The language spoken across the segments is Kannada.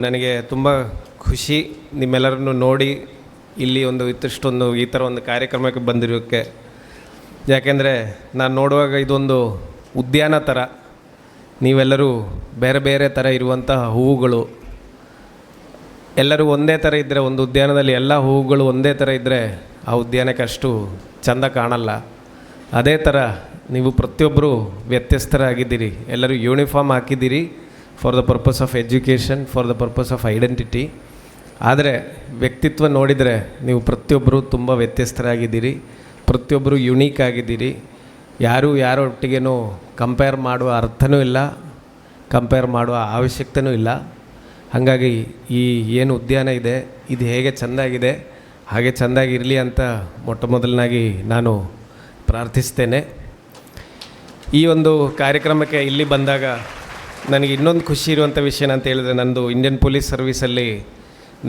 ನನಗೆ ತುಂಬ ಖುಷಿ ನಿಮ್ಮೆಲ್ಲರನ್ನು ನೋಡಿ ಇಲ್ಲಿ ಒಂದು ಇತ್ತಿಷ್ಟೊಂದು ಈ ಥರ ಒಂದು ಕಾರ್ಯಕ್ರಮಕ್ಕೆ ಬಂದಿರೋಕ್ಕೆ. ಯಾಕೆಂದರೆ ನಾನು ನೋಡುವಾಗ ಇದೊಂದು ಉದ್ಯಾನ ಥರ. ನೀವೆಲ್ಲರೂ ಬೇರೆ ಬೇರೆ ಥರ ಇರುವಂತಹ ಹೂವುಗಳು. ಎಲ್ಲರೂ ಒಂದೇ ಥರ ಇದ್ದರೆ ಒಂದು ಉದ್ಯಾನದಲ್ಲಿ ಎಲ್ಲ ಹೂವುಗಳು ಒಂದೇ ಥರ ಇದ್ದರೆ ಆ ಉದ್ಯಾನಕ್ಕೆ ಅಷ್ಟು ಚೆಂದ ಕಾಣಲ್ಲ. ಅದೇ ಥರ ನೀವು ಪ್ರತಿಯೊಬ್ಬರು ವ್ಯತ್ಯಸ್ತರಾಗಿದ್ದೀರಿ ಎಲ್ಲರೂ ಯೂನಿಫಾರ್ಮ್ ಹಾಕಿದ್ದೀರಿ. For the purpose of education for the purpose of identity ಆದರೆ ವ್ಯಕ್ತಿತ್ವ ನೋಡಿದರೆ ನೀವು ಪ್ರತಿಯೊಬ್ಬರು ತುಂಬ ವ್ಯತ್ಯಸ್ತರಾಗಿದ್ದೀರಿ ಪ್ರತಿಯೊಬ್ಬರು ಯುನೀಕ್ ಆಗಿದ್ದೀರಿ. ಯಾರೂ ಯಾರೊಟ್ಟಿಗೇನೂ ಕಂಪೇರ್ ಮಾಡುವ ಅರ್ಥನೂ ಇಲ್ಲ ಕಂಪೇರ್ ಮಾಡುವ ಅವಶ್ಯಕತೆಯೂ ಇಲ್ಲ. ಹಾಗಾಗಿ ಈ ಏನು ಉದ್ಯಾನ ಇದೆ, ಇದು ಹೇಗೆ ಚೆಂದಾಗಿದೆ, ಹಾಗೆ ಚೆಂದಾಗಿರಲಿ ಅಂತ ಮೊಟ್ಟ ಮೊದಲನಾಗಿ ನಾನು ಪ್ರಾರ್ಥಿಸ್ತೇನೆ. ಈ ಒಂದು ಕಾರ್ಯಕ್ರಮಕ್ಕೆ ಇಲ್ಲಿ ಬಂದಾಗ ನನಗೆ ಇನ್ನೊಂದು ಖುಷಿ ಇರುವಂಥ ವಿಷಯ ಅಂತ ಹೇಳಿದ್ರೆ, ನಂದು ಇಂಡಿಯನ್ ಪೊಲೀಸ್ ಸರ್ವೀಸಲ್ಲಿ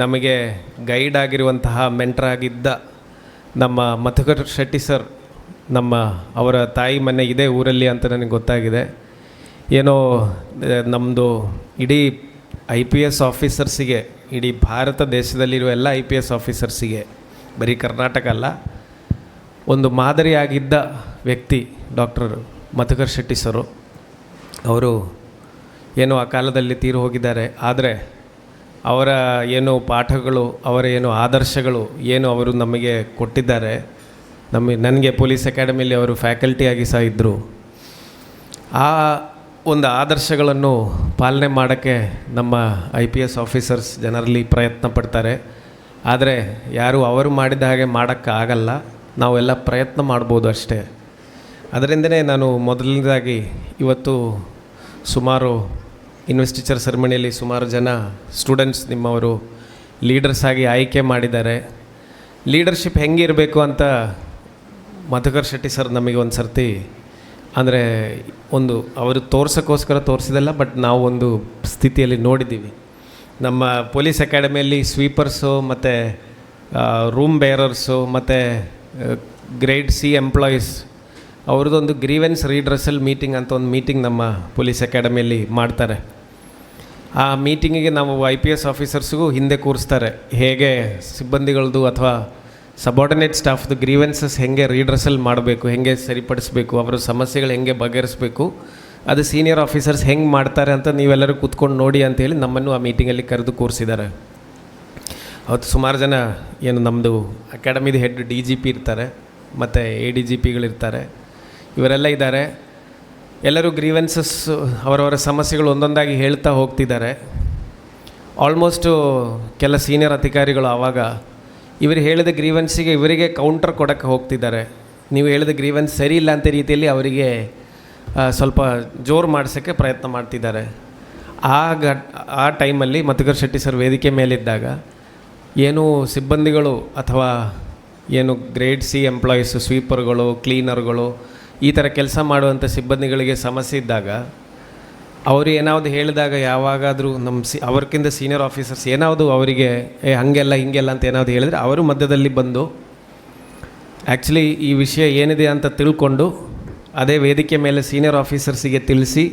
ನಮಗೆ ಗೈಡ್ ಆಗಿರುವಂತಹ ಆಗಿದ್ದ ನಮ್ಮ ಮಧುಕರ್ ಶೆಟ್ಟಿ ಸರ್ ನಮ್ಮ ಅವರ ತಾಯಿ ಮನೆ ಇದೇ ಊರಲ್ಲಿ ಅಂತ ನನಗೆ ಗೊತ್ತಾಗಿದೆ. ಏನೋ ನಮ್ಮದು ಇಡೀ ಐ ಪಿ ಎಸ್ ಆಫೀಸರ್ಸಿಗೆ ಇಡೀ ಭಾರತ ದೇಶದಲ್ಲಿರುವ ಎಲ್ಲ ಐ ಪಿ ಎಸ್ ಆಫೀಸರ್ಸಿಗೆ ಬರೀ ಕರ್ನಾಟಕ ಅಲ್ಲ, ಒಂದು ಮಾದರಿಯಾಗಿದ್ದ ವ್ಯಕ್ತಿ ಡಾಕ್ಟರ್ ಮಧುಕರ್ ಶೆಟ್ಟಿ ಸರು ಅವರು ಏನು ಆ ಕಾಲದಲ್ಲಿ ತೀರು ಹೋಗಿದ್ದಾರೆ. ಆದರೆ ಅವರ ಏನು ಪಾಠಗಳು, ಅವರ ಏನು ಆದರ್ಶಗಳು ಏನು ಅವರು ನಮಗೆ ಕೊಟ್ಟಿದ್ದಾರೆ. ನಮ್ಮ, ನನಗೆ ಪೊಲೀಸ್ ಅಕಾಡೆಮಿಯಲ್ಲಿ ಅವರು ಫ್ಯಾಕಲ್ಟಿಯಾಗಿ ಸಹ ಇದ್ದರು ಆ ಒಂದು ಆದರ್ಶಗಳನ್ನು ಪಾಲನೆ ಮಾಡೋಕ್ಕೆ ನಮ್ಮ ಐ ಪಿ ಎಸ್ ಆಫೀಸರ್ಸ್ ಜನರಲ್ಲಿ ಪ್ರಯತ್ನ ಪಡ್ತಾರೆ. ಆದರೆ ಯಾರು ಅವರು ಮಾಡಿದ ಹಾಗೆ ಮಾಡೋಕ್ಕಾಗಲ್ಲ ನಾವೆಲ್ಲ ಪ್ರಯತ್ನ ಮಾಡ್ಬೋದು ಅಷ್ಟೇ. ಅದರಿಂದನೇ ನಾನು ಮೊದಲನೇದಾಗಿ ಇವತ್ತು ಸುಮಾರು ಇನ್ವೆಸ್ಟಿಚರ್ ಸೆರೆಮನಿಯಲ್ಲಿ ಸುಮಾರು ಜನ ಸ್ಟೂಡೆಂಟ್ಸ್ ನಿಮ್ಮವರು ಲೀಡರ್ಸ್ ಆಗಿ ಆಯ್ಕೆ ಮಾಡಿದ್ದಾರೆ. ಲೀಡರ್ಶಿಪ್ ಹೆಂಗಿರಬೇಕು ಅಂತ ಮಧುಕರ್ ಶೆಟ್ಟಿ ಸರ್ ನಮಗೆ ಒಂದು ಸರ್ತಿ ಅಂದರೆ ಒಂದು ಅವರು ತೋರ್ಸೋಕ್ಕೋಸ್ಕರ ತೋರಿಸಿದಲ್ಲ ಬಟ್ ನಾವು ಒಂದು ಸ್ಥಿತಿಯಲ್ಲಿ ನೋಡಿದ್ದೀವಿ. ನಮ್ಮ ಪೊಲೀಸ್ ಅಕಾಡೆಮಿಯಲ್ಲಿ ಸ್ವೀಪರ್ಸು ಮತ್ತು ರೂಮ್ ಬೇರರ್ಸು ಮತ್ತು ಗ್ರೇಡ್ ಸಿ ಎಂಪ್ಲಾಯೀಸ್ ಅವ್ರದ್ದೊಂದು ಗ್ರೀವೆನ್ಸ್ ರೀಡ್ರೆಸಲ್ ಮೀಟಿಂಗ್ ಅಂತ ಒಂದು ಮೀಟಿಂಗ್ ನಮ್ಮ ಪೊಲೀಸ್ ಅಕಾಡೆಮಿಯಲ್ಲಿ ಮಾಡ್ತಾರೆ. ಆ ಮೀಟಿಂಗಿಗೆ ನಾವು ಐ ಪಿ ಎಸ್ ಆಫೀಸರ್ಸ್ಗೂ ಹಿಂದೆ ಕೂರಿಸ್ತಾರೆ. ಹೇಗೆ ಸಿಬ್ಬಂದಿಗಳದ್ದು ಅಥವಾ ಸಬಾರ್ಡಿನೇಟ್ ಸ್ಟಾಫ್ದು ಗ್ರೀವೆನ್ಸಸ್ ಹೆಂಗೆ ರೀಡ್ರೆಸಲ್ ಮಾಡಬೇಕು, ಹೆಂಗೆ ಸರಿಪಡಿಸಬೇಕು, ಅವರ ಸಮಸ್ಯೆಗಳು ಹೆಂಗೆ ಬಗೆಹರಿಸಬೇಕು, ಅದು ಸೀನಿಯರ್ ಆಫೀಸರ್ಸ್ ಹೆಂಗೆ ಮಾಡ್ತಾರೆ ಅಂತ ನೀವೆಲ್ಲರೂ ಕೂತ್ಕೊಂಡು ನೋಡಿ ಅಂತೇಳಿ ನಮ್ಮನ್ನು ಆ ಮೀಟಿಂಗಲ್ಲಿ ಕರೆದು ಕೂರಿಸಿದ್ದಾರೆ. ಅವತ್ತು ಸುಮಾರು ಜನ ಏನು ನಮ್ಮದು ಅಕಾಡೆಮಿದು ಹೆಡ್ ಡಿ ಜಿ ಪಿ ಇರ್ತಾರೆ, ಮತ್ತು ಎ ಡಿ ಜಿ ಪಿಗಳಿರ್ತಾರೆ, ಇವರೆಲ್ಲ ಇದ್ದಾರೆ. ಎಲ್ಲರೂ ಗ್ರೀವೆನ್ಸಸ್ ಅವರವರ ಸಮಸ್ಯೆಗಳು ಒಂದೊಂದಾಗಿ ಹೇಳ್ತಾ ಹೋಗ್ತಿದ್ದಾರೆ. ಆಲ್ಮೋಸ್ಟು ಕೆಲ ಸೀನಿಯರ್ ಅಧಿಕಾರಿಗಳು ಆವಾಗ ಇವರು ಹೇಳಿದ ಗ್ರೀವೆನ್ಸಿಗೆ ಇವರಿಗೆ ಕೌಂಟರ್ ಕೊಡೋಕ್ಕೆ ಹೋಗ್ತಿದ್ದಾರೆ. ನೀವು ಹೇಳಿದ ಗ್ರೀವೆನ್ಸ್ ಸರಿ ಇಲ್ಲ ಅಂತ ರೀತಿಯಲ್ಲಿ ಅವರಿಗೆ ಸ್ವಲ್ಪ ಜೋರು ಮಾಡಿಸೋಕ್ಕೆ ಪ್ರಯತ್ನ ಮಾಡ್ತಿದ್ದಾರೆ. ಆ ಘಟ್ ಆ ಟೈಮಲ್ಲಿ ಮಧುಕರ್ ಶೆಟ್ಟಿ ಸರ್ ವೇದಿಕೆ ಮೇಲಿದ್ದಾಗ ಏನು ಸಿಬ್ಬಂದಿಗಳು ಅಥವಾ ಏನು ಗ್ರೇಡ್ ಸಿ ಎಂಪ್ಲಾಯೀಸು ಸ್ವೀಪರ್ಗಳು ಕ್ಲೀನರ್ಗಳು ಈ ಥರ ಕೆಲಸ ಮಾಡುವಂಥ ಸಿಬ್ಬಂದಿಗಳಿಗೆ ಸಮಸ್ಯೆ ಇದ್ದಾಗ, ಅವರು ಏನಾವುದು ಹೇಳಿದಾಗ ಯಾವಾಗಾದರೂ ನಮ್ಮ ಸಿ, ಅವ್ರಕ್ಕಿಂತ ಸೀನಿಯರ್ ಆಫೀಸರ್ಸ್ ಏನಾವುದು ಅವರಿಗೆ, ಏ, ಹಾಗೆಲ್ಲ, ಹಿಂಗೆಲ್ಲ ಅಂತ ಏನಾವುದು ಹೇಳಿದರೆ, ಅವರು ಮಧ್ಯದಲ್ಲಿ ಬಂದು ಆ್ಯಕ್ಚುಲಿ ಈ ವಿಷಯ ಏನಿದೆ ಅಂತ ತಿಳ್ಕೊಂಡು, ಅದೇ ವೇದಿಕೆ ಮೇಲೆ ಸೀನಿಯರ್ ಆಫೀಸರ್ಸಿಗೆ ತಿಳಿಸಿ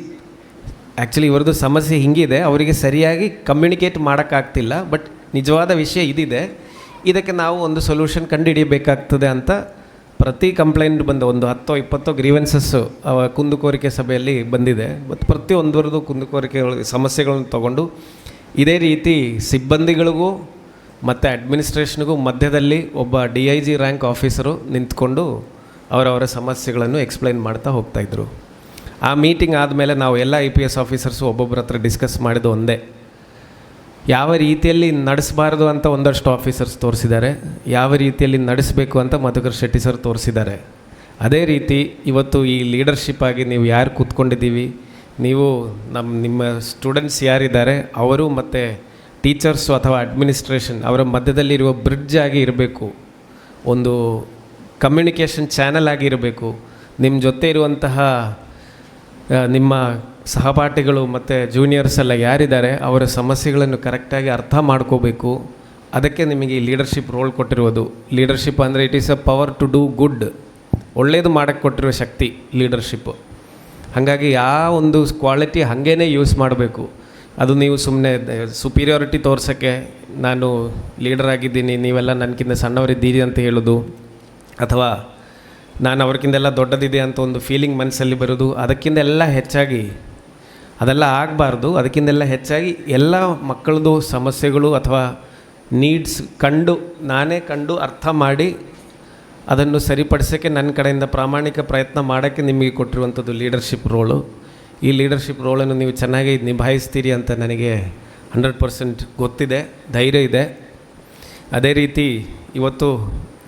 ಆ್ಯಕ್ಚುಲಿ ಇವ್ರದ್ದು ಸಮಸ್ಯೆ ಹಿಂಗಿದೆ, ಅವರಿಗೆ ಸರಿಯಾಗಿ ಕಮ್ಯುನಿಕೇಟ್ ಮಾಡೋಕ್ಕಾಗ್ತಿಲ್ಲ, ಬಟ್ ನಿಜವಾದ ವಿಷಯ ಇದಿದೆ, ಇದಕ್ಕೆ ನಾವು ಒಂದು ಸೊಲ್ಯೂಷನ್ ಕಂಡುಹಿಡಿಯಬೇಕಾಗ್ತದೆ ಅಂತ ಪ್ರತಿ ಕಂಪ್ಲೇಂಟ್ ಬಂದ ಒಂದು ಹತ್ತೋ ಇಪ್ಪತ್ತೋ ಗ್ರೀವೆನ್ಸಸ್ಸು ಕುಂದುಕೋರಿಕೆ ಸಭೆಯಲ್ಲಿ ಬಂದಿದೆ. ಮತ್ತು ಪ್ರತಿಯೊಂದರದ್ದು ಕುಂದುಕೋರಿಕೆಗಳು, ಸಮಸ್ಯೆಗಳನ್ನು ತಗೊಂಡು ಇದೇ ರೀತಿ ಸಿಬ್ಬಂದಿಗಳಿಗೂ ಮತ್ತು ಅಡ್ಮಿನಿಸ್ಟ್ರೇಷನ್ಗೂ ಮಧ್ಯದಲ್ಲಿ ಒಬ್ಬ D I G rank officer ನಿಂತ್ಕೊಂಡು ಅವರವರ ಸಮಸ್ಯೆಗಳನ್ನು ಎಕ್ಸ್ಪ್ಲೈನ್ ಮಾಡ್ತಾ ಹೋಗ್ತಾಯಿದ್ರು ಆ ಮೀಟಿಂಗ್ ಆದಮೇಲೆ ನಾವು ಎಲ್ಲ ಐ ಪಿ ಎಸ್ ಆಫೀಸರ್ಸು ಒಬ್ಬೊಬ್ಬರ ಹತ್ರ ಡಿಸ್ಕಸ್ ಮಾಡಿದ್ದು ಒಂದೇ. ಯಾವ ರೀತಿಯಲ್ಲಿ ನಡೆಸಬಾರ್ದು ಅಂತ ಒಂದಷ್ಟು ಆಫೀಸರ್ಸ್ ತೋರಿಸಿದ್ದಾರೆ. ಯಾವ ರೀತಿಯಲ್ಲಿ ನಡೆಸಬೇಕು ಅಂತ ಮಧುಕರ್ ಶೆಟ್ಟಿ ಸರ್ ತೋರಿಸಿದ್ದಾರೆ. ಅದೇ ರೀತಿ ಇವತ್ತು ಈ ಲೀಡರ್ಶಿಪ್ ಆಗಿ ನೀವು ಯಾರು ಕೂತ್ಕೊಂಡಿದ್ದೀವಿ, ನೀವು ನಮ್ಮ ನಿಮ್ಮ ಸ್ಟೂಡೆಂಟ್ಸ್ ಯಾರಿದ್ದಾರೆ, ಅವರು ಮತ್ತು ಟೀಚರ್ಸು ಅಥವಾ ಅಡ್ಮಿನಿಸ್ಟ್ರೇಷನ್ ಅವರ ಮಧ್ಯದಲ್ಲಿರುವ ಬ್ರಿಡ್ಜ್ ಆಗಿ ಇರಬೇಕು. ಒಂದು ಕಮ್ಯುನಿಕೇಷನ್ ಚಾನಲ್ ಆಗಿರಬೇಕು ನಿಮ್ಮ ಜೊತೆ ಇರುವಂತಹ ನಿಮ್ಮ ಸಹಪಾಠಿಗಳು ಮತ್ತು ಜೂನಿಯರ್ಸ್ ಎಲ್ಲ ಯಾರಿದ್ದಾರೆ, ಅವರ ಸಮಸ್ಯೆಗಳನ್ನು ಕರೆಕ್ಟಾಗಿ ಅರ್ಥ ಮಾಡ್ಕೋಬೇಕು. ಅದಕ್ಕೆ ನಿಮಗೆ ಈ ಲೀಡರ್ಶಿಪ್ ರೋಲ್ ಕೊಟ್ಟಿರುವುದು. ಲೀಡರ್ಶಿಪ್ ಅಂದರೆ it is a power to do good ಒಳ್ಳೆಯದು ಮಾಡೋಕ್ಕೆ ಕೊಟ್ಟಿರುವ ಶಕ್ತಿ ಲೀಡರ್ಶಿಪ್ ಹಾಗಾಗಿ ಯಾವ ಒಂದು ಕ್ವಾಲಿಟಿ ಹಾಗೇ ಯೂಸ್ ಮಾಡಬೇಕು. ಅದು ನೀವು ಸುಮ್ಮನೆ ಸುಪೀರಿಯಾರಿಟಿ ತೋರ್ಸೋಕ್ಕೆ ನಾನು ಲೀಡರ್ ಆಗಿದ್ದೀನಿ, ನೀವೆಲ್ಲ ನನಗಿಂತ ಸಣ್ಣವರಿದ್ದೀರಿ ಅಂತ ಹೇಳೋದು. ಅಥವಾ ನಾನು ಅವ್ರಿಗಿಂತೆಲ್ಲ ದೊಡ್ಡದಿದೆ ಅಂತ ಒಂದು ಫೀಲಿಂಗ್ ಮನಸ್ಸಲ್ಲಿ ಬರೋದು. ಅದಕ್ಕಿಂತ ಎಲ್ಲ ಹೆಚ್ಚಾಗಿ ಅದೆಲ್ಲ ಆಗಬಾರ್ದು. ಅದಕ್ಕಿಂತೆಲ್ಲ ಹೆಚ್ಚಾಗಿ ಎಲ್ಲ ಮಕ್ಕಳದು ಸಮಸ್ಯೆಗಳು ಅಥವಾ ನೀಡ್ಸ್ ಕಂಡು, ನಾನೇ ಕಂಡು ಅರ್ಥ ಮಾಡಿ ಅದನ್ನು ಸರಿಪಡಿಸೋಕ್ಕೆ ನನ್ನ ಕಡೆಯಿಂದ ಪ್ರಾಮಾಣಿಕ ಪ್ರಯತ್ನ ಮಾಡೋಕ್ಕೆ ನಿಮಗೆ ಕೊಟ್ಟಿರುವಂಥದ್ದು ಲೀಡರ್ಶಿಪ್ ರೋಳು ಈ ಲೀಡರ್ಶಿಪ್ ರೋಳನ್ನು ನೀವು ಚೆನ್ನಾಗಿ ನಿಭಾಯಿಸ್ತೀರಿ ಅಂತ ನನಗೆ ಹಂಡ್ರೆಡ್ ಪರ್ಸೆಂಟ್ ಗೊತ್ತಿದೆ, ಧೈರ್ಯ ಇದೆ. ಅದೇ ರೀತಿ ಇವತ್ತು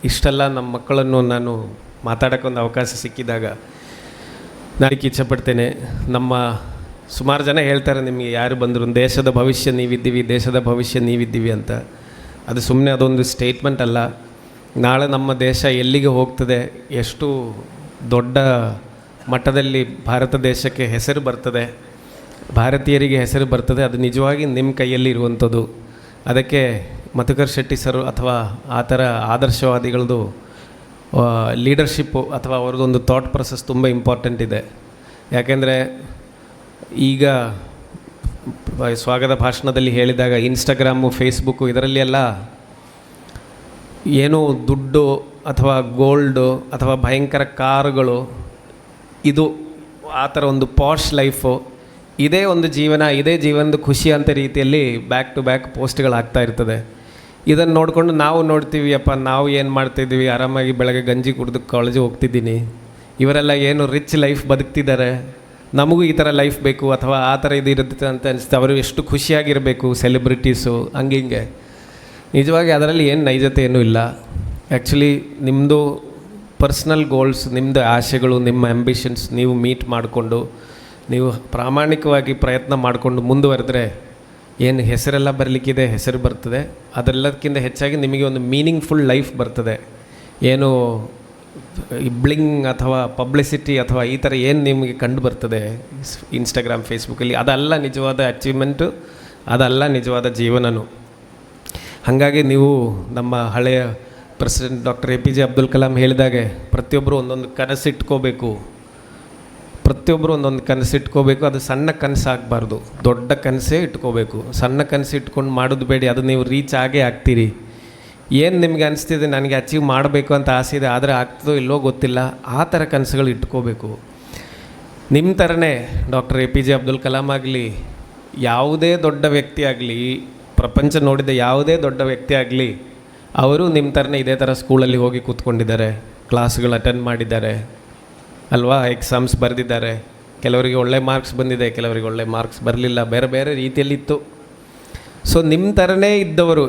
ಇಷ್ಟೆಲ್ಲ ನಮ್ಮ ಮಕ್ಕಳನ್ನು ನಾನು ಮಾತಾಡೋಕ್ಕೊಂದು ಅವಕಾಶ ಸಿಕ್ಕಿದಾಗ ನಾನು ಇಚ್ಛಪಡ್ತೇನೆ, ನಮ್ಮ ಸುಮಾರು ಜನ ಹೇಳ್ತಾರೆ ನಿಮಗೆ ಯಾರು ಬಂದರು, ದೇಶದ ಭವಿಷ್ಯ ನೀವಿದ್ದೀವಿ, ದೇಶದ ಭವಿಷ್ಯ ನೀವಿದ್ದೀವಿ ಅಂತ. ಅದು ಸುಮ್ಮನೆ ಅದೊಂದು ಸ್ಟೇಟ್ಮೆಂಟ್ ಅಲ್ಲ. ನಾಳೆ ನಮ್ಮ ದೇಶ ಎಲ್ಲಿಗೆ ಹೋಗ್ತದೆ, ಎಷ್ಟು ದೊಡ್ಡ ಮಟ್ಟದಲ್ಲಿ ಭಾರತ ದೇಶಕ್ಕೆ ಹೆಸರು ಬರ್ತದೆ, ಭಾರತೀಯರಿಗೆ ಹೆಸರು ಬರ್ತದೆ, ಅದು ನಿಜವಾಗಿ ನಿಮ್ಮ ಕೈಯಲ್ಲಿ ಇರುವಂಥದ್ದು. ಅದಕ್ಕೆ ಮಧುಕರ್ ಶೆಟ್ಟಿ ಸರ್ ಅಥವಾ ಆ ಥರ ಆದರ್ಶವಾದಿಗಳದ್ದು ಲೀಡರ್ಶಿಪ್ಪು ಅಥವಾ ಅವ್ರದ್ದೊಂದು ಥಾಟ್ ಪ್ರೊಸೆಸ್ ತುಂಬ ಇಂಪಾರ್ಟೆಂಟ್ ಇದೆ. ಯಾಕೆಂದರೆ ಈಗ ಸ್ವಾಗತ ಭಾಷಣದಲ್ಲಿ ಹೇಳಿದಾಗ ಇನ್ಸ್ಟಾಗ್ರಾಮು ಫೇಸ್ಬುಕ್ಕು ಇದರಲ್ಲಿ ಎಲ್ಲ ಏನೋ ದುಡ್ಡು ಅಥವಾ ಗೋಲ್ಡು ಅಥವಾ ಭಯಂಕರ ಕಾರುಗಳು, ಇದು ಆ ಥರ ಒಂದು ಪಾಶ್ ಲೈಫು ಇದೇ ಒಂದು ಜೀವನ, ಇದೇ ಜೀವನದ ಖುಷಿ ಅಂತ ರೀತಿಯಲ್ಲಿ ಬ್ಯಾಕ್ ಟು ಬ್ಯಾಕ್ ಪೋಸ್ಟ್ಗಳಾಗ್ತಾ ಇರ್ತದೆ. ಇದನ್ನು ನೋಡಿಕೊಂಡು ನಾವು ನೋಡ್ತೀವಿ ಅಪ್ಪ ನಾವು ಏನು ಮಾಡ್ತಿದ್ದೀವಿ, ಆರಾಮಾಗಿ ಬೆಳಗ್ಗೆ ಗಂಜಿ ಕುಡಿದು ಕಾಲೇಜಿಗೆ ಹೋಗ್ತಿದ್ದೀನಿ. ಇವರೆಲ್ಲ ಏನು ರಿಚ್ ಲೈಫ್ ಬದುಕ್ತಿದ್ದಾರೆ. ನಮಗೂ ಈ ಥರ ಲೈಫ್ ಬೇಕು ಅಥವಾ ಆ ಥರ ಇದು ಇರುತ್ತೆ ಅಂತ ಅನಿಸುತ್ತೆ. ಅವರು ಎಷ್ಟು ಖುಷಿಯಾಗಿರಬೇಕು ಸೆಲೆಬ್ರಿಟೀಸು ಹಂಗೆ ಹಿಂಗೆ. ನಿಜವಾಗಿ ಅದರಲ್ಲಿ ಏನು ನೈಜತೆ ಏನೂ ಇಲ್ಲ. ಆ್ಯಕ್ಚುಲಿ ನಿಮ್ಮದು ಪರ್ಸ್ನಲ್ ಗೋಲ್ಸ್ ನಿಮ್ಮದು ಆಸೆಗಳು, ನಿಮ್ಮ ಆ್ಯಂಬಿಷನ್ಸ್ ನೀವು ಮೀಟ್ ಮಾಡಿಕೊಂಡು, ನೀವು ಪ್ರಾಮಾಣಿಕವಾಗಿ ಪ್ರಯತ್ನ ಮಾಡಿಕೊಂಡು ಮುಂದುವರೆದ್ರೆ ಏನು ಹೆಸರೆಲ್ಲ ಬರಲಿಕ್ಕಿದೆ, ಹೆಸರು ಬರ್ತದೆ. ಅದೆಲ್ಲದಕ್ಕಿಂತ ಹೆಚ್ಚಾಗಿ ನಿಮಗೆ ಒಂದು ಮೀನಿಂಗ್ಫುಲ್ ಲೈಫ್ ಬರ್ತದೆ. ಏನು ಬ್ಲಿಂಗ್ ಅಥವಾ ಪಬ್ಲಿಸಿಟಿ ಅಥವಾ ಈ ಥರ ಏನು ನಿಮಗೆ ಕಂಡು ಬರ್ತದೆ ಇನ್ಸ್ಟಾಗ್ರಾಮ್ ಫೇಸ್ಬುಕ್ಕಲ್ಲಿ ಅದಲ್ಲ ನಿಜವಾದ ಅಚೀವ್ಮೆಂಟು ಅದಲ್ಲ ನಿಜವಾದ ಜೀವನನು. ಹಾಗಾಗಿ ನೀವು ನಮ್ಮ ಹಳೆಯ president doctor A P J Abdul Kalam ಹೇಳಿದಾಗೆ ಪ್ರತಿಯೊಬ್ಬರು ಒಂದೊಂದು ಕನಸು ಇಟ್ಕೋಬೇಕು. ಪ್ರತಿಯೊಬ್ಬರು ಒಂದೊಂದು ಕನಸು ಇಟ್ಕೋಬೇಕು, ಅದು ಸಣ್ಣ ಕನಸು ಆಗಬಾರ್ದು, ದೊಡ್ಡ ಕನಸೇ ಇಟ್ಕೋಬೇಕು. ಸಣ್ಣ ಕನಸು ಇಟ್ಕೊಂಡು ಮಾಡೋದು ಬೇಡಿ, ಅದು ನೀವು ರೀಚ್ ಆಗೇ ಆಗ್ತೀರಿ. ಏನು ನಿಮಗೆ ಅನಿಸ್ತಿದೆ, ನನಗೆ ಅಚೀವ್ ಮಾಡಬೇಕು ಅಂತ ಆಸೆ ಇದೆ, ಆದರೆ ಆಗ್ತದೋ ಇಲ್ಲೋ ಗೊತ್ತಿಲ್ಲ. ಆ ಥರ ಕನಸುಗಳು ಇಟ್ಕೋಬೇಕು. ನಿಮ್ಮ ಥರನೇ doctor A P J Abdul Kalam ಆಗಲಿ, ಯಾವುದೇ ದೊಡ್ಡ ವ್ಯಕ್ತಿ ಆಗಲಿ, ಪ್ರಪಂಚ ನೋಡಿದ ಯಾವುದೇ ದೊಡ್ಡ ವ್ಯಕ್ತಿ ಆಗಲಿ, ಅವರು ನಿಮ್ಮ ಥರನೇ ಇದೇ ಥರ ಸ್ಕೂಲಲ್ಲಿ ಹೋಗಿ ಕೂತ್ಕೊಂಡಿದ್ದಾರೆ, ಕ್ಲಾಸ್ಗಳು ಅಟೆಂಡ್ ಮಾಡಿದ್ದಾರೆ, ಅಲ್ವಾ? ಎಕ್ಸಾಮ್ಸ್ ಬರೆದಿದ್ದಾರೆ. ಕೆಲವರಿಗೆ ಒಳ್ಳೆ ಮಾರ್ಕ್ಸ್ ಬಂದಿದೆ, ಕೆಲವರಿಗೆ ಒಳ್ಳೆ ಮಾರ್ಕ್ಸ್ ಬರಲಿಲ್ಲ. ಬೇರೆ ಬೇರೆ ರೀತಿಯಲ್ಲಿತ್ತು. ಸೊ ನಿಮ್ಮ ಥರನೇ ಇದ್ದವರು,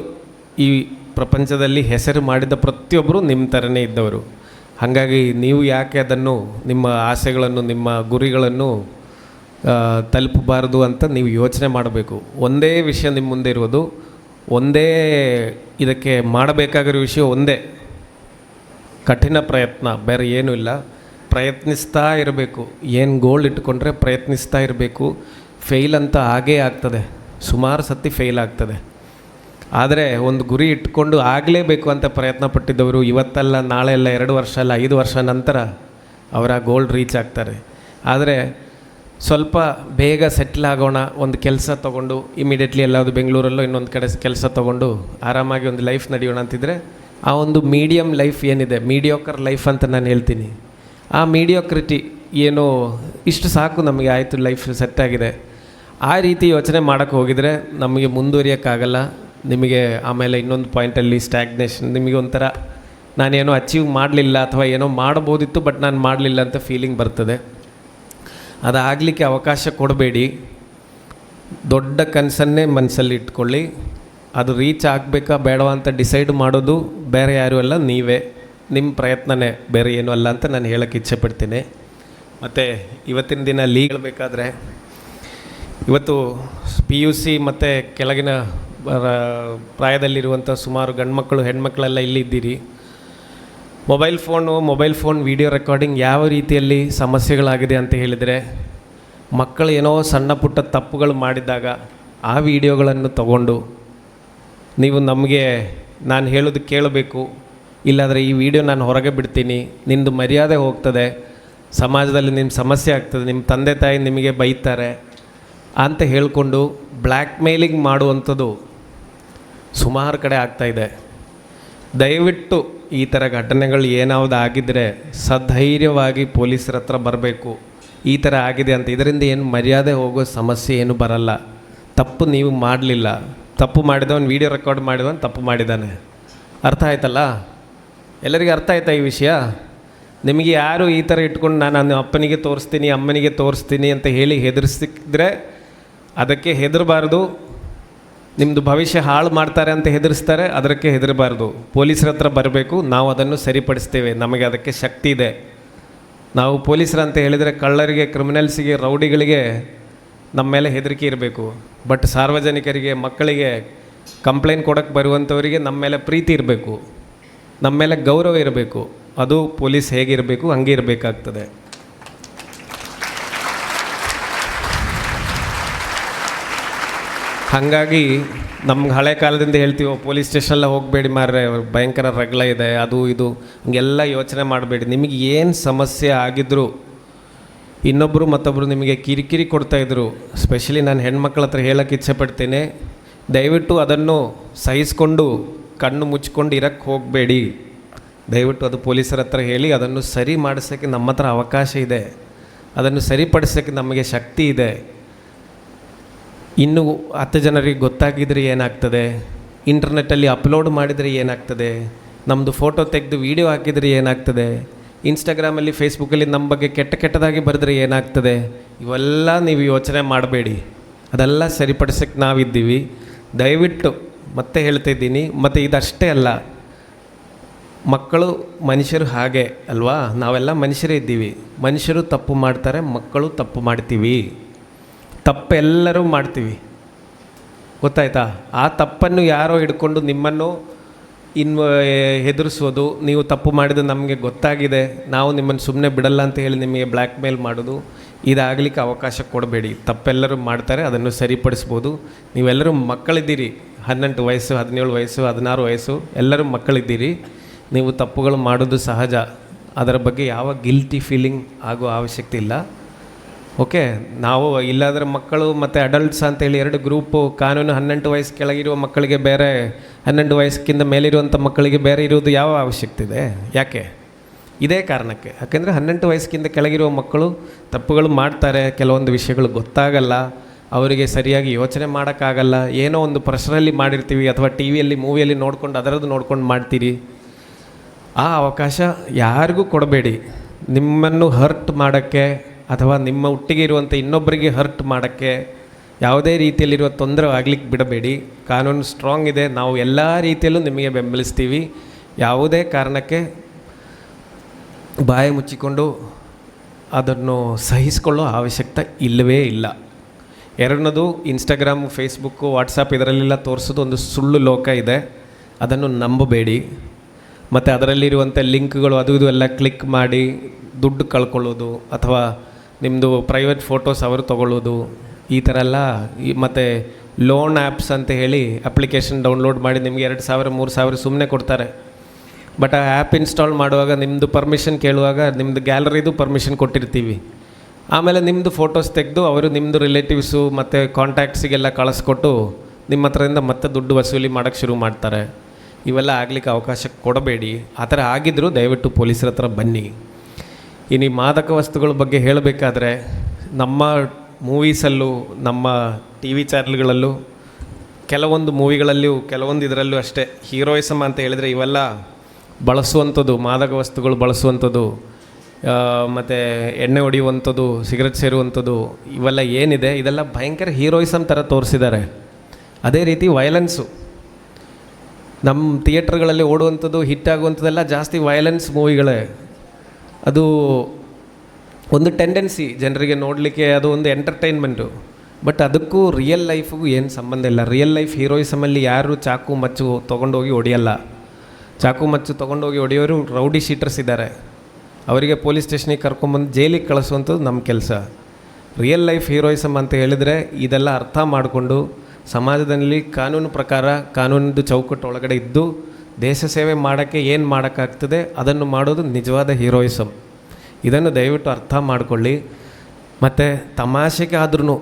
ಈ ಪ್ರಪಂಚದಲ್ಲಿ ಹೆಸರು ಮಾಡಿದ ಪ್ರತಿಯೊಬ್ಬರು ನಿಮ್ಮ ಥರನೇ ಇದ್ದವರು. ಹಾಗಾಗಿ ನೀವು ಯಾಕೆ ಅದನ್ನು, ನಿಮ್ಮ ಆಸೆಗಳನ್ನು, ನಿಮ್ಮ ಗುರಿಗಳನ್ನು ತಲುಪಬಾರದು ಅಂತ ನೀವು ಯೋಚನೆ ಮಾಡಬೇಕು. ಒಂದೇ ವಿಷಯ ನಿಮ್ಮ ಮುಂದೆ ಇರುವುದು. ಒಂದೇ ಇದಕ್ಕೆ ಮಾಡಬೇಕಾಗಿರೋ ವಿಷಯ ಒಂದೇ. ಕಠಿಣ ಪ್ರಯತ್ನ, ಬೇರೆ ಏನೂ ಇಲ್ಲ. ಪ್ರಯತ್ನಿಸ್ತಾ ಇರಬೇಕು. ಏನು ಗೋಲ್ ಇಟ್ಕೊಂಡ್ರೆ ಪ್ರಯತ್ನಿಸ್ತಾ ಇರಬೇಕು. ಫೇಲ್ ಅಂತ ಆಗೇ ಆಗ್ತದೆ. ಸುಮಾರು ಸತಿ ಫೇಲ್ ಆಗ್ತದೆ. ಆದರೆ ಒಂದು ಗುರಿ ಇಟ್ಕೊಂಡು ಆಗಲೇಬೇಕು ಅಂತ ಪ್ರಯತ್ನ ಪಟ್ಟಿದ್ದವರು ಇವತ್ತಲ್ಲ, ನಾಳೆ ಅಲ್ಲ, ಎರಡು ವರ್ಷ ಅಲ್ಲ, ಐದು ವರ್ಷ ನಂತರ ಅವರ ಗೋಲ್ ರೀಚ್ ಆಗ್ತಾರೆ. ಆದರೆ ಸ್ವಲ್ಪ ಬೇಗ ಸೆಟ್ಲ್ ಆಗೋಣ, ಒಂದು ಕೆಲಸ ತೊಗೊಂಡು ಇಮಿಡಿಯೇಟ್ಲಿ ಎಲ್ಲಾದರೂ ಬೆಂಗಳೂರಲ್ಲೋ ಇನ್ನೊಂದು ಕಡೆ ಕೆಲಸ ತೊಗೊಂಡು ಆರಾಮಾಗಿ ಒಂದು ಲೈಫ್ ನಡೆಯೋಣ ಅಂತಿದ್ರೆ ಆ ಒಂದು ಮೀಡಿಯಮ್ ಲೈಫ್ ಏನಿದೆ ಮೀಡಿಯೋಕರ್ ಲೈಫ್ ಅಂತ ನಾನು ಹೇಳ್ತೀನಿ. ಆ ಮೀಡಿಯೋಕ್ರಿಟಿ ಏನು ಇಷ್ಟು ಸಾಕು ನಮಗೆ ಆಯಿತು ಲೈಫ್ ಸೆಟ್ ಆಗಿದೆ. ಆ ರೀತಿ ಯೋಚನೆ ಮಾಡೋಕ್ಕೆ ಹೋಗಿದರೆ ನಮಗೆ ಮುಂದುವರಿಯೋಕ್ಕಾಗಲ್ಲ. ನಿಮಗೆ ಆಮೇಲೆ ಇನ್ನೊಂದು ಪಾಯಿಂಟಲ್ಲಿ ಸ್ಟ್ಯಾಗ್ನೇಷನ್ ನಿಮಗೆ ಒಂಥರ ನಾನೇನೋ ಅಚೀವ್ ಮಾಡಲಿಲ್ಲ ಅಥವಾ ಏನೋ ಮಾಡ್ಬೋದಿತ್ತು ಬಟ್ ನಾನು ಮಾಡಲಿಲ್ಲ ಅಂತ ಫೀಲಿಂಗ್ ಬರ್ತದೆ. ಅದಾಗಲಿಕ್ಕೆ ಅವಕಾಶ ಕೊಡಬೇಡಿ. ದೊಡ್ಡ ಕನಸನ್ನೇ ಮನಸ್ಸಲ್ಲಿ ಇಟ್ಕೊಳ್ಳಿ. ಅದು ರೀಚ್ ಆಗಬೇಕಾ ಬೇಡವಾ ಅಂತ ಡಿಸೈಡ್ ಮಾಡೋದು ಬೇರೆ ಯಾರೂ ಅಲ್ಲ, ನೀವೇ. ನಿಮ್ಮ ಪ್ರಯತ್ನನೇ, ಬೇರೆ ಏನೂ ಅಲ್ಲ ಅಂತ ನಾನು ಹೇಳೋಕ್ಕೆ ಇಚ್ಛೆ ಪಡ್ತೀನಿ. ಮತ್ತು ಇವತ್ತಿನ ದಿನ ಲೀಗ್ ಬೇಕಾದರೆ, ಇವತ್ತು ಪಿ ಯು ಸಿ ಮತ್ತು ಕೆಳಗಿನ ಪ್ರಾಯದಲ್ಲಿರುವಂಥ ಸುಮಾರು ಗಂಡ್ಮಕ್ಕಳು ಹೆಣ್ಮಕ್ಕಳೆಲ್ಲ ಇಲ್ಲಿದ್ದೀರಿ. Mobile phone, mobile phone video recording ಯಾವ ರೀತಿಯಲ್ಲಿ ಸಮಸ್ಯೆಗಳಾಗಿದೆ ಅಂತ ಹೇಳಿದರೆ, ಮಕ್ಕಳು ಏನೋ ಸಣ್ಣ ಪುಟ್ಟ ತಪ್ಪುಗಳು ಮಾಡಿದಾಗ ಆ ವಿಡಿಯೋಗಳನ್ನು ತಗೊಂಡು ನೀವು ನಮಗೆ, ನಾನು ಹೇಳೋದು ಕೇಳಬೇಕು, ಇಲ್ಲಾಂದರೆ ಈ ವಿಡಿಯೋ ನಾನು ಹೊರಗೆ ಬಿಡ್ತೀನಿ ನಿಮ್ಮದು ಮರ್ಯಾದೆ ಹೋಗ್ತದೆ, ಸಮಾಜದಲ್ಲಿ ನಿಮ್ಮ ಸಮಸ್ಯೆ ಆಗ್ತದೆ, ನಿಮ್ಮ ತಂದೆ ತಾಯಿ ನಿಮಗೆ ಬೈತಾರೆ ಅಂತ ಹೇಳಿಕೊಂಡು ಬ್ಲ್ಯಾಕ್ ಮೇಲಿಂಗ್ ಮಾಡುವಂಥದ್ದು ಸುಮಾರು ಕಡೆ ಆಗ್ತಾಯಿದೆ ದಯವಿಟ್ಟು ಈ ಥರ ಘಟನೆಗಳು ಏನಾವುದು ಆಗಿದ್ದರೆ ಸಧೈರ್ಯವಾಗಿ ಪೊಲೀಸರ ಹತ್ರ ಬರಬೇಕು. ಈ ಥರ ಆಗಿದೆ ಅಂತ ಇದರಿಂದ ಏನು ಮರ್ಯಾದೆ ಹೋಗೋ ಸಮಸ್ಯೆ ಏನು ಬರಲ್ಲ. ತಪ್ಪು ನೀವು ಮಾಡಲಿಲ್ಲ. ತಪ್ಪು ಮಾಡಿದವನು ವೀಡಿಯೋ ರೆಕಾರ್ಡ್ ಮಾಡಿದವನು ತಪ್ಪು ಮಾಡಿದ್ದಾನೆ. ಅರ್ಥ ಆಯ್ತಲ್ಲ? ಎಲ್ಲರಿಗೂ ಅರ್ಥ ಆಯ್ತಾ ಈ ವಿಷಯ? ನಿಮಗೆ ಯಾರು ಈ ಥರ ಇಟ್ಕೊಂಡು ನಾನು ನನ್ನ ಅಪ್ಪನಿಗೆ ತೋರಿಸ್ತೀನಿ, ಅಮ್ಮನಿಗೆ ತೋರಿಸ್ತೀನಿ ಅಂತ ಹೇಳಿ ಹೆದರ್ಸಿದ್ರೆ ಅದಕ್ಕೆ ಹೆದರಬಾರ್ದು. ನಿಮ್ಮದು ಭವಿಷ್ಯ ಹಾಳು ಮಾಡ್ತಾರೆ ಅಂತ ಹೆದರಿಸ್ತಾರೆ, ಅದಕ್ಕೆ ಹೆದರಬಾರ್ದು. ಪೊಲೀಸರ ಹತ್ರ ಬರಬೇಕು, ನಾವು ಅದನ್ನು ಸರಿಪಡಿಸ್ತೇವೆ, ನಮಗೆ ಅದಕ್ಕೆ ಶಕ್ತಿ ಇದೆ. ನಾವು ಪೊಲೀಸರು ಅಂತ ಹೇಳಿದರೆ ಕಳ್ಳರಿಗೆ ಕ್ರಿಮಿನಲ್ಸಿಗೆ ರೌಡಿಗಳಿಗೆ ನಮ್ಮ ಮೇಲೆ ಹೆದರಿಕೆ ಇರಬೇಕು. ಬಟ್ ಸಾರ್ವಜನಿಕರಿಗೆ, ಮಕ್ಕಳಿಗೆ ಕಂಪ್ಲೇಂಟ್ ಕೊಡೋಕ್ಕೆ ಬರುವಂಥವರಿಗೆ ನಮ್ಮ ಮೇಲೆ ಪ್ರೀತಿ ಇರಬೇಕು. ನಮ್ಮ ಮೇಲೆ ಗೌರವ ಇರಬೇಕು. ಅದು ಪೊಲೀಸ್ ಹೇಗಿರಬೇಕು, ಹಂಗೆ ಇರಬೇಕಾಗ್ತದೆ. ಹಾಗಾಗಿ ನಮ್ಗೆ ಹಳೆ ಕಾಲದಿಂದ ಹೇಳ್ತೀವೋ, ಪೊಲೀಸ್ ಸ್ಟೇಷನ್ಲ್ಲ ಹೋಗಬೇಡಿ ಮಾರ್ರೆ ಭಯಂಕರ ರಗಳ ಇದೆ, ಅದು ಇದು. ಹಂಗೆಲ್ಲ ಯೋಚನೆ ಮಾಡಬೇಡಿ. ನಿಮಗೆ ಏನು ಸಮಸ್ಯೆ ಆಗಿದ್ರು ಇನ್ನೊಬ್ಬರು ಮತ್ತೊಬ್ಬರು ನಿಮಗೆ ಕಿರಿಕಿರಿ ಕೊಡ್ತಾಯಿದ್ರು ಸ್ಪೆಷಲಿ ನಾನು ಹೆಣ್ಮಕ್ಳ ಹತ್ರ ಹೇಳೋಕ್ಕೆ ಇಚ್ಛೆಪಡ್ತೇನೆ ದಯವಿಟ್ಟು ಅದನ್ನು ಸಹಿಸ್ಕೊಂಡು, ಕಣ್ಣು ಮುಚ್ಕೊಂಡು ಇರಕ್ಕೆ ಹೋಗಬೇಡಿ. ದಯವಿಟ್ಟು ಅದು ಪೊಲೀಸರ ಹತ್ರ ಹೇಳಿ, ಅದನ್ನು ಸರಿ ಮಾಡಿಸೋಕ್ಕೆ ನಮ್ಮ ಹತ್ರ ಅವಕಾಶ ಇದೆ. ಅದನ್ನು ಸರಿಪಡಿಸೋಕ್ಕೆ ನಮಗೆ ಶಕ್ತಿ ಇದೆ. ಇನ್ನು ಹತ್ತು ಜನರಿಗೆ ಗೊತ್ತಾಗಿದ್ರೆ ಏನಾಗ್ತದೆ? ಇಂಟರ್ನೆಟ್ಟಲ್ಲಿ ಅಪ್ಲೋಡ್ ಮಾಡಿದರೆ ಏನಾಗ್ತದೆ? ನಮ್ಮದು ಫೋಟೋ ತೆಗೆದು ವೀಡಿಯೋ ಹಾಕಿದರೆ ಏನಾಗ್ತದೆ? ಇನ್ಸ್ಟಾಗ್ರಾಮಲ್ಲಿ, ಫೇಸ್ಬುಕ್ಕಲ್ಲಿ ನಮ್ಮ ಬಗ್ಗೆ ಕೆಟ್ಟ ಕೆಟ್ಟದಾಗಿ ಬರೆದ್ರೆ ಏನಾಗ್ತದೆ? ಇವೆಲ್ಲ ನೀವು ಯೋಚನೆ ಮಾಡಬೇಡಿ. ಅದೆಲ್ಲ ಸರಿಪಡಿಸೋಕ್ಕೆ ನಾವಿದ್ದೀವಿ. ದಯವಿಟ್ಟು ಮತ್ತೆ ಹೇಳ್ತಾ ಇದ್ದೀನಿ. ಮತ್ತು ಇದಷ್ಟೇ ಅಲ್ಲ. ಮಕ್ಕಳು ಮನುಷ್ಯರು ಹಾಗೆ ಅಲ್ವಾ? ನಾವೆಲ್ಲ ಮನುಷ್ಯರೇ ಇದ್ದೀವಿ. ಮನುಷ್ಯರು ತಪ್ಪು ಮಾಡ್ತಾರೆ, ಮಕ್ಕಳು ತಪ್ಪು ಮಾಡ್ತೀವಿ. ತಪ್ಪೆಲ್ಲರೂ ಮಾಡ್ತೀವಿ. ಗೊತ್ತಾಯ್ತಾ? ಆ ತಪ್ಪನ್ನು ಯಾರೋ ಹಿಡ್ಕೊಂಡು ನಿಮ್ಮನ್ನು ಇನ್ವ ಹೆದರಿಸೋದು ನೀವು ತಪ್ಪು ಮಾಡಿದ್ರೆ ನಮಗೆ ಗೊತ್ತಾಗಿದೆ, ನಾವು ನಿಮ್ಮನ್ನು ಸುಮ್ಮನೆ ಬಿಡಲ್ಲ ಅಂತ ಹೇಳಿ ನಿಮಗೆ ಬ್ಲ್ಯಾಕ್ ಮೇಲ್ ಮಾಡೋದು, ಇದಾಗಲಿಕ್ಕೆ ಅವಕಾಶ ಕೊಡಬೇಡಿ. ತಪ್ಪೆಲ್ಲರೂ ಮಾಡ್ತಾರೆ, ಅದನ್ನು ಸರಿಪಡಿಸ್ಬೋದು. ನೀವೆಲ್ಲರೂ ಮಕ್ಕಳಿದ್ದೀರಿ, ಹನ್ನೆಂಟು ವಯಸ್ಸು, ಹದಿನೇಳು ವಯಸ್ಸು, ಹದಿನಾರು ವಯಸ್ಸು, ಎಲ್ಲರೂ ಮಕ್ಕಳಿದ್ದೀರಿ. ನೀವು ತಪ್ಪುಗಳು ಮಾಡೋದು ಸಹಜ. ಅದರ ಬಗ್ಗೆ ಯಾವ ಗಿಲ್ಟಿ ಫೀಲಿಂಗ್ ಆಗೋ ಅವಶ್ಯಕತೆ ಇಲ್ಲ. ಓಕೆ, ನಾವು ಇಲ್ಲಾಂದರೆ ಮಕ್ಕಳು ಮತ್ತು ಅಡಲ್ಟ್ಸ್ ಅಂತೇಳಿ ಎರಡು ಗ್ರೂಪು ಕಾನೂನು ಹನ್ನೆಂಟು ವಯಸ್ಸು ಕೆಳಗಿರುವ ಮಕ್ಕಳಿಗೆ ಬೇರೆ ಹನ್ನೆರಡು ವಯಸ್ಸಿಗಿಂತ ಮೇಲಿರುವಂಥ ಮಕ್ಕಳಿಗೆ ಬೇರೆ ಇರುವುದು ಯಾವ ಅವಶ್ಯಕತೆ ಇದೆ? ಯಾಕೆ? ಇದೇ ಕಾರಣಕ್ಕೆ. ಯಾಕೆಂದರೆ ಹನ್ನೆಂಟು ವಯಸ್ಸಿಗಿಂತ ಕೆಳಗಿರುವ ಮಕ್ಕಳು ತಪ್ಪುಗಳು ಮಾಡ್ತಾರೆ, ಕೆಲವೊಂದು ವಿಷಯಗಳು ಗೊತ್ತಾಗಲ್ಲ, ಅವರಿಗೆ ಸರಿಯಾಗಿ ಯೋಚನೆ ಮಾಡೋಕ್ಕಾಗಲ್ಲ, ಏನೋ ಒಂದು ಪ್ರೆಷರಲ್ಲಿ ಮಾಡಿರ್ತೀವಿ ಅಥವಾ ಟಿ ವಿಯಲ್ಲಿ ಮೂವಿಯಲ್ಲಿ ನೋಡ್ಕೊಂಡು ಅದರದ್ದು ನೋಡ್ಕೊಂಡು ಮಾಡ್ತೀರಿ. ಆ ಅವಕಾಶ ಯಾರಿಗೂ ಕೊಡಬೇಡಿ. ನಿಮ್ಮನ್ನು ಹರ್ಟ್ ಮಾಡೋಕ್ಕೆ ಅಥವಾ ನಿಮ್ಮ ಒಟ್ಟಿಗೆ ಇರುವಂಥ ಇನ್ನೊಬ್ಬರಿಗೆ ಹರ್ಟ್ ಮಾಡೋಕ್ಕೆ ಯಾವುದೇ ರೀತಿಯಲ್ಲಿರುವ ತೊಂದರೆ ಆಗ್ಲಿಕ್ಕೆ ಬಿಡಬೇಡಿ. ಕಾನೂನು ಸ್ಟ್ರಾಂಗ್ ಇದೆ. ನಾವು ಎಲ್ಲ ರೀತಿಯಲ್ಲೂ ನಿಮಗೆ ಬೆಂಬಲಿಸ್ತೀವಿ. ಯಾವುದೇ ಕಾರಣಕ್ಕೆ ಬಾಯಿ ಮುಚ್ಚಿಕೊಂಡು ಅದನ್ನು ಸಹಿಸಿಕೊಳ್ಳೋ ಅವಶ್ಯಕತೆ ಇಲ್ಲವೇ ಇಲ್ಲ. ಎರಡನೇದು ಇನ್ಸ್ಟಾಗ್ರಾಮ್ ಫೇಸ್ಬುಕ್ಕು ವಾಟ್ಸಪ್ ಇದರಲ್ಲೆಲ್ಲ ತೋರಿಸೋದು ಒಂದು ಸುಳ್ಳು ಲೋಕ ಇದೆ. ಅದನ್ನು ನಂಬಬೇಡಿ. ಮತ್ತು ಅದರಲ್ಲಿರುವಂಥ ಲಿಂಕ್ಗಳು ಅದು ಇದು ಎಲ್ಲ ಕ್ಲಿಕ್ ಮಾಡಿ ದುಡ್ಡು ಕಳ್ಕೊಳ್ಳೋದು ಅಥವಾ ನಿಮ್ಮದು ಪ್ರೈವೇಟ್ ಫೋಟೋಸ್ ಅವರು ತೊಗೊಳ್ಳೋದು, ಈ ಥರ ಎಲ್ಲ ಮತ್ತು ಲೋನ್ ಆ್ಯಪ್ಸ್ ಅಂತ ಹೇಳಿ ಅಪ್ಲಿಕೇಶನ್ ಡೌನ್ಲೋಡ್ ಮಾಡಿ ನಿಮಗೆ ಎರಡು ಸಾವಿರ, ಮೂರು ಸಾವಿರ ಸುಮ್ಮನೆ ಕೊಡ್ತಾರೆ. ಬಟ್ ಆ ಆ್ಯಪ್ ಇನ್ಸ್ಟಾಲ್ ಮಾಡುವಾಗ ನಿಮ್ಮದು ಪರ್ಮಿಷನ್ ಕೇಳುವಾಗ ನಿಮ್ಮದು ಗ್ಯಾಲರಿದು ಪರ್ಮಿಷನ್ ಕೊಟ್ಟಿರ್ತೀವಿ. ಆಮೇಲೆ ನಿಮ್ಮದು ಫೋಟೋಸ್ ತೆಗೆದು ಅವರು ನಿಮ್ಮದು ರಿಲೇಟಿವ್ಸು ಮತ್ತು ಕಾಂಟ್ಯಾಕ್ಟ್ಸಿಗೆಲ್ಲ ಕಳಿಸ್ಕೊಟ್ಟು ನಿಮ್ಮ ಹತ್ರದಿಂದ ಮತ್ತೆ ದುಡ್ಡು ವಸೂಲಿ ಮಾಡೋಕ್ಕೆ ಶುರು ಮಾಡ್ತಾರೆ. ಇವೆಲ್ಲ ಆಗಲಿಕ್ಕೆ ಅವಕಾಶ ಕೊಡಬೇಡಿ. ಆ ಥರ ಆಗಿದ್ದರೂ ದಯವಿಟ್ಟು ಪೊಲೀಸರ ಹತ್ರ ಬನ್ನಿ. ಇನ್ನು ಈ ಮಾದಕ ವಸ್ತುಗಳ ಬಗ್ಗೆ ಹೇಳಬೇಕಾದ್ರೆ ನಮ್ಮ ಮೂವೀಸಲ್ಲೂ, ನಮ್ಮ ಟಿ ವಿ ಚಾನಲ್ಗಳಲ್ಲೂ, ಕೆಲವೊಂದು ಮೂವಿಗಳಲ್ಲಿಯೂ, ಕೆಲವೊಂದು ಇದರಲ್ಲೂ ಅಷ್ಟೇ ಹೀರೋಯಿಸಮ್ ಅಂತ ಹೇಳಿದರೆ ಇವೆಲ್ಲ ಬಳಸುವಂಥದ್ದು, ಮಾದಕ ವಸ್ತುಗಳು ಬಳಸುವಂಥದ್ದು ಮತ್ತು ಎಣ್ಣೆ ಹೊಡೆಯುವಂಥದ್ದು, ಸಿಗರೆಟ್ ಸೇರುವಂಥದ್ದು, ಇವೆಲ್ಲ ಏನಿದೆ, ಇದೆಲ್ಲ ಭಯಂಕರ ಹೀರೋಯಿಸಮ್ ಥರ ತೋರಿಸಿದ್ದಾರೆ. ಅದೇ ರೀತಿ ವಯಲೆನ್ಸು. ನಮ್ಮ ಥಿಯೇಟ್ರ್ಗಳಲ್ಲಿ ಓಡುವಂಥದ್ದು, ಹಿಟ್ ಆಗುವಂಥದ್ದೆಲ್ಲ ಜಾಸ್ತಿ ವಯಲೆನ್ಸ್ ಮೂವಿಗಳೇ. ಅದು ಒಂದು ಟೆಂಡೆನ್ಸಿ ಜನರಿಗೆ ನೋಡಲಿಕ್ಕೆ ಅದು ಒಂದು ಎಂಟರ್ಟೈನ್ಮೆಂಟು ಬಟ್ ಅದಕ್ಕೂ ರಿಯಲ್ ಲೈಫಿಗೂ ಏನು ಸಂಬಂಧ ಇಲ್ಲ. ರಿಯಲ್ ಲೈಫ್ ಹೀರೋಯಿಸಮಲ್ಲಿ ಯಾರು ಚಾಕು ಮಚ್ಚು ತೊಗೊಂಡೋಗಿ ಹೊಡೆಯಲ್ಲ. ಚಾಕು ಮಚ್ಚು ತೊಗೊಂಡೋಗಿ ಹೊಡೆಯೋರು ರೌಡಿ ಶೀಟರ್ಸ್ ಇದ್ದಾರೆ. ಅವರಿಗೆ ಪೊಲೀಸ್ ಸ್ಟೇಷನಿಗೆ ಕರ್ಕೊಂಬಂದು ಜೈಲಿಗೆ ಕಳಿಸುವಂಥದ್ದು ನಮ್ಮ ಕೆಲಸ. ರಿಯಲ್ ಲೈಫ್ ಹೀರೋಯಿಸಮ್ ಅಂತ ಹೇಳಿದರೆ ಇದೆಲ್ಲ ಅರ್ಥ ಮಾಡಿಕೊಂಡು ಸಮಾಜದಲ್ಲಿ ಕಾನೂನು ಪ್ರಕಾರ ಕಾನೂನಿಂದು ಚೌಕಟ್ಟು ಒಳಗಡೆ ಇದ್ದು ದೇಶ ಸೇವೆ ಮಾಡೋಕ್ಕೆ ಏನು ಮಾಡೋಕ್ಕಾಗ್ತದೆ ಅದನ್ನು ಮಾಡೋದು ನಿಜವಾದ ಹೀರೋಯಿಸಮ್ ಇದನ್ನು ದಯವಿಟ್ಟು ಅರ್ಥ ಮಾಡಿಕೊಳ್ಳಿ. ಮತ್ತು ತಮಾಷೆಗೆ ಆದ್ರೂ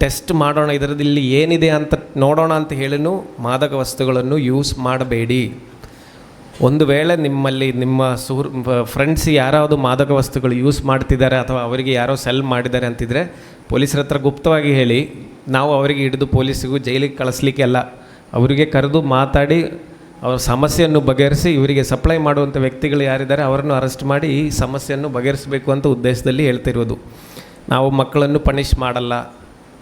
ಟೆಸ್ಟ್ ಮಾಡೋಣ ಇದರದಲ್ಲಿ ಏನಿದೆ ಅಂತ ನೋಡೋಣ ಅಂತ ಹೇಳಿನೂ ಮಾದಕ ವಸ್ತುಗಳನ್ನು ಯೂಸ್ ಮಾಡಬೇಡಿ. ಒಂದು ವೇಳೆ ನಿಮ್ಮಲ್ಲಿ ನಿಮ್ಮ ಸುಹೃ, ಫ್ರೆಂಡ್ಸ್ ಯಾರಾವುದು ಮಾದಕ ವಸ್ತುಗಳು ಯೂಸ್ ಮಾಡ್ತಿದ್ದಾರೆ ಅಥವಾ ಅವರಿಗೆ ಯಾರೋ ಸೆಲ್ ಮಾಡಿದ್ದಾರೆ ಅಂತಿದ್ರೆ ಪೊಲೀಸರ ಹತ್ರ ಗುಪ್ತವಾಗಿ ಹೇಳಿ. ನಾವು ಅವರಿಗೆ ಹಿಡಿದು ಪೊಲೀಸಿಗೂ ಜೈಲಿಗೆ ಕಳಿಸ್ಲಿಕ್ಕೆ ಅಲ್ಲ. ಅವರಿಗೆ ಕರೆದು ಮಾತಾಡಿ ಅವರ ಸಮಸ್ಯೆಯನ್ನು ಬಗೆಹರಿಸಿ ಇವರಿಗೆ ಸಪ್ಲೈ ಮಾಡುವಂಥ ವ್ಯಕ್ತಿಗಳು ಯಾರಿದ್ದಾರೆ ಅವರನ್ನು ಅರೆಸ್ಟ್ ಮಾಡಿ ಈ ಸಮಸ್ಯೆಯನ್ನು ಬಗೆಹರಿಸಬೇಕು ಅಂತ ಉದ್ದೇಶದಲ್ಲಿ ಹೇಳ್ತಿರೋದು. ನಾವು ಮಕ್ಕಳನ್ನು ಪನಿಷ್ ಮಾಡಲ್ಲ.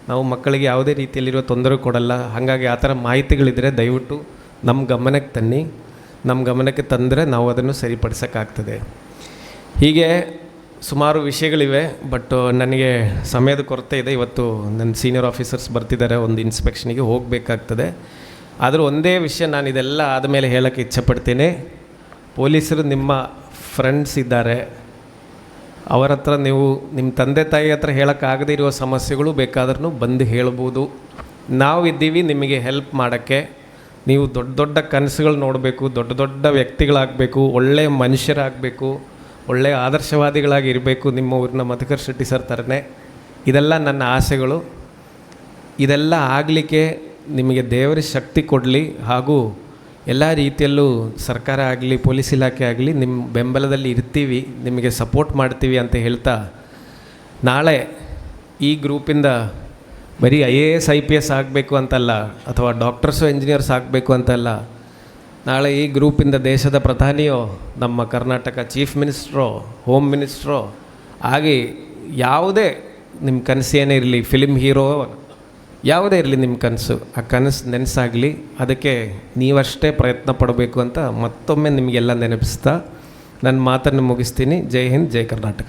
ನಾವು ಮಕ್ಕಳಿಗೆ ಯಾವುದೇ ರೀತಿಯಲ್ಲಿರುವ ತೊಂದರೆ ಕೊಡಲ್ಲ. ಹಾಗಾಗಿ ಆ ಥರ ಮಾಹಿತಿಗಳಿದ್ದರೆ ದಯವಿಟ್ಟು ನಮ್ಮ ಗಮನಕ್ಕೆ ತನ್ನಿ. ನಮ್ಮ ಗಮನಕ್ಕೆ ತಂದರೆ ನಾವು ಅದನ್ನು ಸರಿಪಡಿಸೋಕ್ಕಾಗ್ತದೆ. ಹೀಗೆ ಸುಮಾರು ವಿಷಯಗಳಿವೆ, ಬಟ್ ನನಗೆ ಸಮಯದ ಕೊರತೆ ಇದೆ. ಇವತ್ತು ನನ್ನ ಸೀನಿಯರ್ ಆಫೀಸರ್ಸ್ ಬರ್ತಿದ್ದಾರೆ, ಒಂದು ಇನ್ಸ್ಪೆಕ್ಷನಿಗೆ ಹೋಗಬೇಕಾಗ್ತದೆ. ಆದರೂ ಒಂದೇ ವಿಷಯ ನಾನು ಇದೆಲ್ಲ ಆದಮೇಲೆ ಹೇಳೋಕ್ಕೆ ಇಚ್ಛಪಡ್ತೀನಿ. ಪೊಲೀಸರು ನಿಮ್ಮ ಫ್ರೆಂಡ್ಸ್ ಇದ್ದಾರೆ. ಅವರ ಹತ್ರ ನೀವು ನಿಮ್ಮ ತಂದೆ ತಾಯಿ ಹತ್ರ ಹೇಳೋಕ್ಕಾಗದೇ ಇರುವ ಸಮಸ್ಯೆಗಳು ಬೇಕಾದ್ರೂ ಬಂದು ಹೇಳ್ಬೋದು. ನಾವು ಇದ್ದೀವಿ ನಿಮಗೆ ಹೆಲ್ಪ್ ಮಾಡೋಕ್ಕೆ. ನೀವು ದೊಡ್ಡ ದೊಡ್ಡ ಕನಸುಗಳು ನೋಡಬೇಕು, ದೊಡ್ಡ ದೊಡ್ಡ ವ್ಯಕ್ತಿಗಳಾಗಬೇಕು ಒಳ್ಳೆಯ ಮನುಷ್ಯರಾಗಬೇಕು ಒಳ್ಳೆಯ ಆದರ್ಶವಾದಿಗಳಾಗಿ ಇರಬೇಕು ನಿಮ್ಮ ಊರಿನ ಮಧುಕರ್ ಶೆಟ್ಟಿ ಸರ್ ಥರನೇ ಇದೆಲ್ಲ ನನ್ನ ಆಸೆಗಳು. ಇದೆಲ್ಲ ಆಗಲಿಕ್ಕೆ ನಿಮಗೆ ದೇವರ ಶಕ್ತಿ ಕೊಡಲಿ ಹಾಗೂ ಎಲ್ಲ ರೀತಿಯಲ್ಲೂ ಸರ್ಕಾರ ಆಗಲಿ, ಪೊಲೀಸ್ ಇಲಾಖೆ ಆಗಲಿ ನಿಮ್ಮ ಬೆಂಬಲದಲ್ಲಿ ಇರ್ತೀವಿ, ನಿಮಗೆ ಸಪೋರ್ಟ್ ಮಾಡ್ತೀವಿ ಅಂತ ಹೇಳ್ತಾ ನಾಳೆ ಈ ಗ್ರೂಪಿಂದ ಬರೀ I A S, I P S ಆಗಬೇಕು ಅಂತಲ್ಲ, ಅಥವಾ ಡಾಕ್ಟರ್ಸು ಇಂಜಿನಿಯರ್ಸ್ ಆಗಬೇಕು ಅಂತಲ್ಲ, ನಾಳೆ ಈ ಗ್ರೂಪಿಂದ ದೇಶದ ಪ್ರಧಾನಿಯೋ, ನಮ್ಮ ಕರ್ನಾಟಕ ಚೀಫ್ ಮಿನಿಸ್ಟ್ರೋ, ಹೋಮ್ ಮಿನಿಸ್ಟ್ರೋ ಆಗಿ ಯಾವುದೇ ನಿಮ್ಮ ಕನಸೇನೇ ಇರಲಿ ಫಿಲಿಮ್ ಹೀರೋ ಯಾವುದೇ ಇರಲಿ ನಿಮ್ಮ ಕನಸು, ಆ ಕನಸು ನೆನೆಸಾಗಲಿ, ಅದಕ್ಕೆ ನೀವಷ್ಟೇ ಪ್ರಯತ್ನ ಪಡಬೇಕು ಅಂತ ಮತ್ತೊಮ್ಮೆ ನಿಮಗೆಲ್ಲ ನೆನಪಿಸ್ತಾ, ನನ್ನ ಮಾತನ್ನು ಮುಗಿಸ್ತೀನಿ. ಜೈ ಹಿಂದ್, ಜೈ ಕರ್ನಾಟಕ.